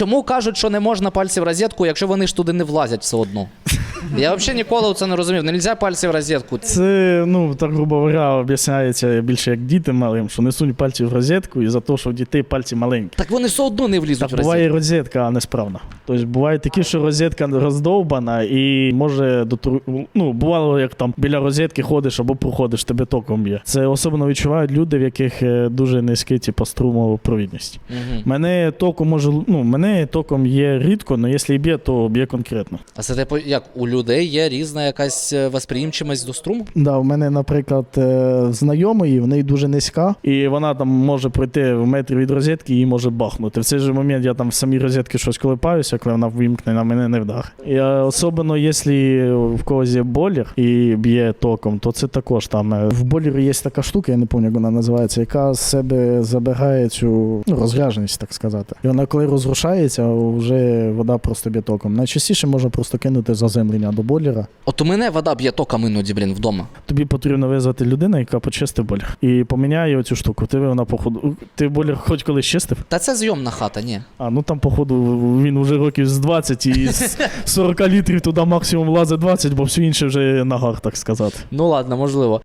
Чому кажуть, що не можна пальці в розетку, якщо вони ж туди не влазять все одно? Я взагалі ніколи це не розумів. Не можна пальці в розетку. Це, ну, так грубо говоря, об'ясняється більше як дітям малим, що не сунь пальці в розетку і за те, що у дітей пальці маленькі. Так вони все одно не влізуть Так в розетку. буває розетка несправна. Тобто буває такі, що розетка роздовбана і може дотру... Ну, бувало, як там біля розетки ходиш або проходиш, тебе током б'є. Це особливо відчувають люди, в яких е, дуже низький типу, струмопровідність. Мгм. Мене током може, ну, мене током є рідко, але якщо і б'є, то б'є конкретно. А це типу, як у людей є різна якась е, восприємчивість до струму? Да, у мене, наприклад, е, знайомої, в неї дуже низька, і вона там може пройти в метрі від розетки, її може бахнути. В цей же момент я там в самій розетці щось колипаюся, коли вона вимкне, на мене не вдар. І особливо, якщо в когось є болір і б'є током, то це також там. е, В болірі є така штука, я не пам'ятаю, як вона називається, яка з себе забирає цю ну, розрядженість, так сказати. І вона, коли розрушається, вже вода просто б'є током. Найчастіше можна просто кинути заземлення до боліра. От у мене вода б'є током іноді, блін, вдома. Тобі потрібно визвати людину, яка почистить болір. І поміняє оцю штуку. Ти вона походу. Ти болір хоч колись чистив? Та це зйомна хата, ні. А ну там, походу, він уже років з 20 і з 40 літрів туди максимум влазить 20, бо все інше вже нагар, так сказати. Ну ладно, можливо.